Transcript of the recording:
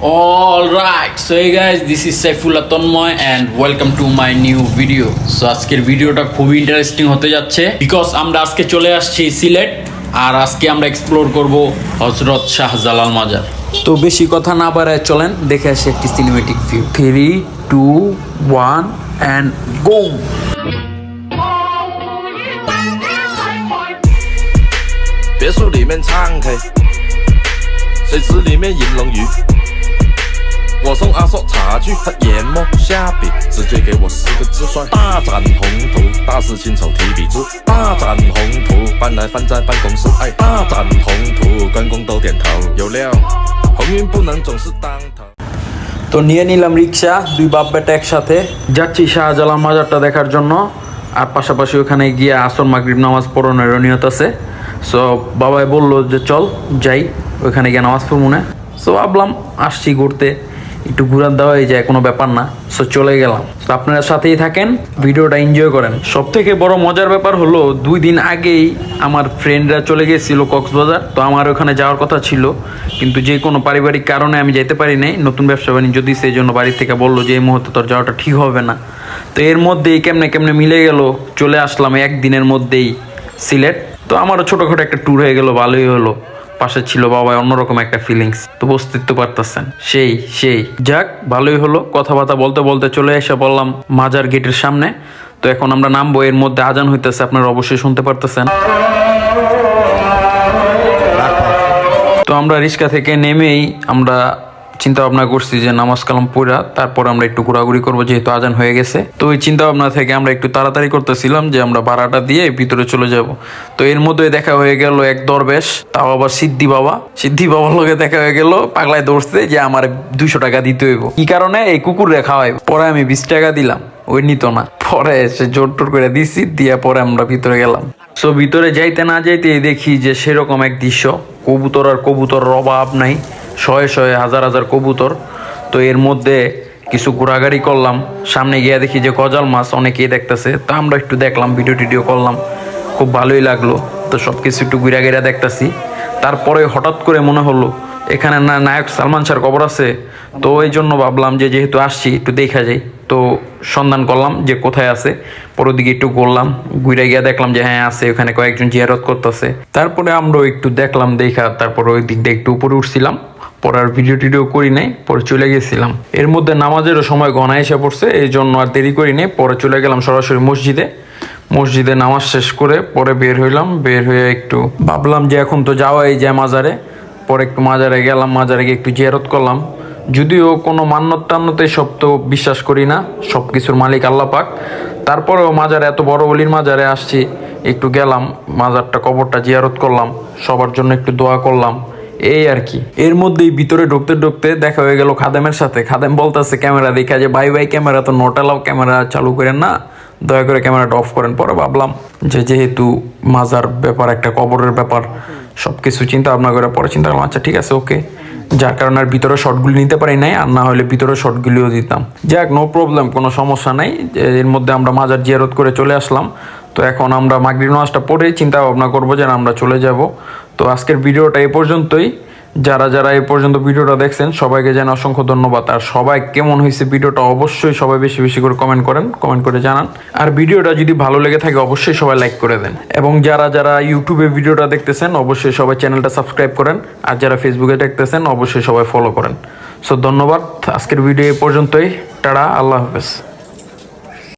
Alright, so hey guys, this is Saifullah Tanmoy and welcome to my new video. So আজকের ভিডিওটা খুবই interesting হতে যাচ্ছে because আমরা আজকে চলে আসছি সিলেট আর আজকে আমরা এক্সপ্লোর করব হজরত শাহজালাল মাজার তো বেশি কথা না বাড়ায় চলেন দেখে আসি একটি cinematic view three two one and go 别墅里面唱 K，水池里面饮龙鱼。 我送阿硕茶具和研磨下笔，直接给我四个字算大展宏图。大师亲手提笔字，大展宏图，搬来放在办公室，哎，大展宏图，员工都点头。有料，鸿运不能总是当头。 তো নিয়ে নিলাম রিক্সা দুই বাপ বেটা একসাথে যাচ্ছি শাহজালাল মাজারটা দেখার জন্য আর পাশাপাশি ওখানে গিয়ে আসর মাগরিব নামাজ পড়ানোর নিয়ত আছে সো বাবাই বললো যে চল যাই ওখানে গিয়ে নামাজ পড়বো না সো ভাবলাম আসছি ঘুরতে একটু ঘুরার দেওয়াই যায়, কোনো ব্যাপার না। সো চলে গেলাম। তো আপনারা সাথেই থাকেন, ভিডিওটা এনজয় করেন। সব থেকে বড় মজার ব্যাপার হলো, দুই দিন আগেই আমার ফ্রেন্ডরা চলে গেছিল কক্সবাজার। তো আমার ওখানে যাওয়ার কথা ছিল, কিন্তু যে কোনো পারিবারিক কারণে আমি যেতে পারি নাই। নতুন ব্যবসা বাণিজ্য দিছে সেই জন্য বাড়ি থেকে বলল যে, এই মুহূর্তে তোর যাওয়াটা ঠিক হবে না। তো এর মধ্যেই কেমনে কেমনে মিলে গেল, চলে আসলাম একদিনের মধ্যেই সিলেট। তো আমারও ছোটোখাটো একটা ট্যুর হয়ে গেল, ভালোই হলো। পাশে ছিল বাবা অন্যরকম একটা ফিলিংস তো বুঝতে পারতেছেন সেই সেই। যাক, ভালোই হলো, কথাবার্তা বলতে বলতে চলে এসে বললাম মাজার গেটের সামনে, তো এখন আমরা নামবো, এর মধ্যে আজান হইতেছে, আপনারা অবশ্যই শুনতে পারতেছেন। তো আমরা রিক্সা থেকে নেমেই আমরা চিন্তা ভাবনা করছি যে নামাজ কালাম পড়া, তারপর আমরা একটু ঘোরাঘুরি করব, যেহেতু আজান হয়ে গেছে। তো ওই চিন্তা ভাবনা থেকে আমরা একটু তাড়াতাড়ি করতেছিলাম যে আমরা ভাড়াটা দিয়ে ভিতরে চলে যাব। তো এর মধ্যে দেখা হয়ে গেল এক দরবেশ, তাও আবার সিদ্ধি বাবা। সিদ্ধি বাবার লোকে দেখা হয়ে গেল, পাগলায় দৌড়ছে যে আমার দুইশো টাকা দিতে হইব। কি কারণে? এই কুকুর রেখা হয় পরে আমি বিশ টাকা দিলাম, ওই নিত না। পরে এসে জোর টোর করে দিছি, দিয়ে পরে আমরা ভিতরে গেলাম। সো ভিতরে যাইতে না যাইতে দেখি যে সেরকম এক দৃশ্য। কবুতর আর কবুতর অভাব নাই। শয়ে শয়ে হাজার হাজার কবুতর। তো এর মধ্যে কিছু ঘোরাঘাড়ি করলাম। সামনে গিয়ে দেখি যে গজাল মাছ অনেকেই দেখতেছে। তো আমরা একটু দেখলাম ভিডিও টিডিও করলাম। খুব ভালোই লাগল। তো সব কিছু একটু ঘুরা ঘিরা দেখতেছি। তারপরে হঠাৎ করে মনে হলো, এখানে না নায়ক সালমান শাহর কবর আছে। তো ওই জন্য ভাবলাম যে যেহেতু আসছি, একটু দেখা যাই। তো সন্ধান করলাম যে কোথায় আছে। পরের দিকে একটু ঘুরলাম, ঘুরে গিয়ে দেখলাম যে হ্যাঁ আছে, ওখানে কয়েকজন জিয়ারত করতেছে। তারপরে আমরা একটু দেখলাম, দেখা, তারপরে ওই দিকটা একটু উপরে উঠছিলাম। পরে আর ভিডিও টিডিও করি নাই, পরে চলে গেছিলাম। এর মধ্যে নামাজেরও সময় গনা এসে পড়ছে এই জন্য আর দেরি করি নাই। পরে চলে গেলাম সরাসরি মসজিদে। মসজিদে নামাজ শেষ করে পরে বের হইলাম, বের হয়ে একটু ভাবলাম যে এখন তো যাওয়াই যায় মাজারে। পরে একটু মাজারে গেলাম, মাজারে গিয়ে একটু জিয়ারত করলাম। যদিও কোনো মান্যত টান্নতে সব তো বিশ্বাস করি না সব কিছুর মালিক আল্লাহ পাক। তারপরেও মাজারে, এত বড় বলির মাজারে আসছি, একটু গেলাম, মাজারটা কবরটা জিয়ারত করলাম, সবার জন্য একটু দোয়া করলাম, এই আর কি। এর মধ্যেই ভিতরে ঢুকতে ঢুকতে দেখা হয়ে গেল খাদেমের সাথে। খাদেম বলতেছে, ক্যামেরা দেখা যে বাই ভাই, ক্যামেরা তো নোটালাও ক্যামেরা চালু করেন না। দয়া করে ক্যামেরাটা অফ করেন। পরে ভাবলাম যে যেহেতু মাজার ব্যাপার, একটা কবরের ব্যাপার সব কিছু চিন্তা ভাবনা করে পরে চিন্তা করলাম আচ্ছা ঠিক আছে, ওকে। যার কারণে আর ভিতরে শর্টগুলি নিতে পারি নাই, আর না হলে ভিতরে শর্টগুলিও দিতাম। যাক নো প্রবলেম কোনো সমস্যা নাই। এর মধ্যে আমরা মাজার জিয়ারত করে চলে আসলাম। তো এখন আমরা মাগরিব নামাজটা পড়ে চিন্তা ভাবনা করব যে আমরা চলে যাব। তো আজকের ভিডিওটা এ পর্যন্তই। যারা যারা এই পর্যন্ত ভিডিওটা দেখছেন, সবাইকে জানাই অসংখ্য ধন্যবাদ। আর সবাই কেমন হয়েছে ভিডিওটা অবশ্যই সবাই বেশি বেশি করে কমেন্ট করেন কমেন্ট করে জানান। আর ভিডিওটা যদি ভালো লেগে থাকে, অবশ্যই সবাই লাইক করে দেন। এবং যারা যারা ইউটিউবে ভিডিওটা দেখতেছেন, অবশ্যই সবাই চ্যানেলটা সাবস্ক্রাইব করেন। আর যারা ফেসবুকে দেখতেছেন, অবশ্যই সবাই ফলো করেন। সো ধন্যবাদ। আজকের ভিডিও এই পর্যন্তই। টাটা, আল্লাহ হাফেজ।